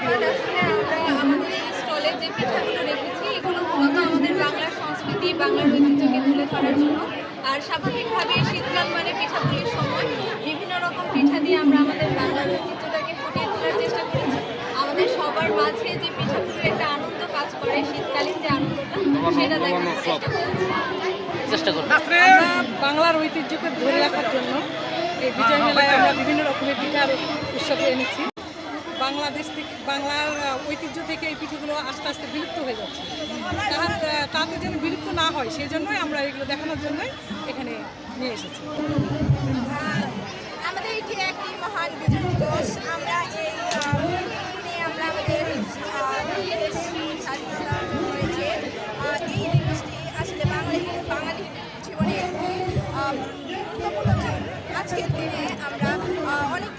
আসলে আমরা আমাদের এই স্টলে যে পিঠাগুলো রেখেছি এগুলো মূলত আমাদের বাংলার সংস্কৃতি বাংলার ঐতিহ্যকে তুলে ধরার জন্য। আর স্বাভাবিকভাবে শীতকাল মানে সময় বিভিন্ন রকম পিঠা দিয়ে আমরা আমাদের বাংলার ঐতিহ্যটাকে ফুটিয়ে তোলার চেষ্টা করেছি। আমাদের সবার মাঝে যে একটা আনন্দ কাজ করে শীতকালীন যে আনন্দটা সেটা চেষ্টা করেছি। চেষ্টা করব। আমরা বাংলার ঐতিহ্যকে ধরে রাখার জন্য এই বিজয় মেলায় আমরা বিভিন্ন রকমের পিঠার উৎসব এনেছি। বাংলাদেশ থেকে বাংলার ঐতিহ্য থেকে এই পিঠেগুলো আস্তে আস্তে বিলুপ্ত হয়ে যাচ্ছে। তার তাতে যেন বিলুপ্ত না হয় সেই জন্যই আমরা এগুলো দেখানোর জন্যই এখানে নিয়ে এসেছি। আমাদের এটি একটি মহান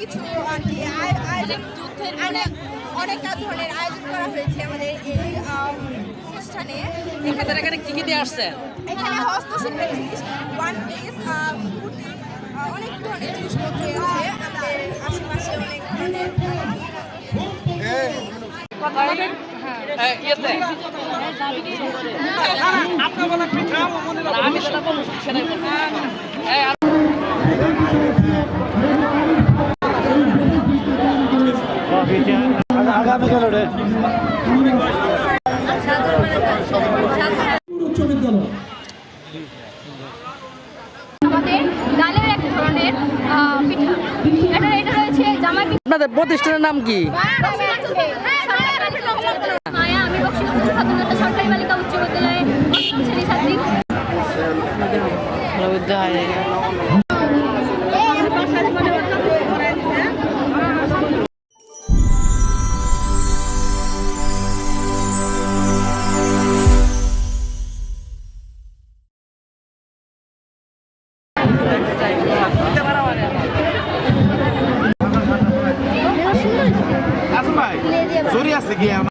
কিছু আর কি যুদ্ধের অনেক অনেক ধরনের আয়োজন করা হয়েছে আমাদের এই অনুষ্ঠানে। আপনাদের এখানে কি কি দিয়ে আসছে? এখানে হস্তশিল্পের জিনিস ওয়ান পিস কুর্তি অনেক ধরনের জিনিসপত্র আছে আমাদের আশেপাশে অনেক ধরনের হ্যাঁ, আমি যেটা বলব সেটাই বলব এই, আর- আগামীকাল ওটা আমাদের ডালের এক ধরনের আহ, পিঠা এটা এটা রয়েছে জামাই পিঠা আপনাদের প্রতিষ্ঠানের নাম কি? আমি সরকারি বালিকা উচ্চ বিদ্যালয়ে আছে আমার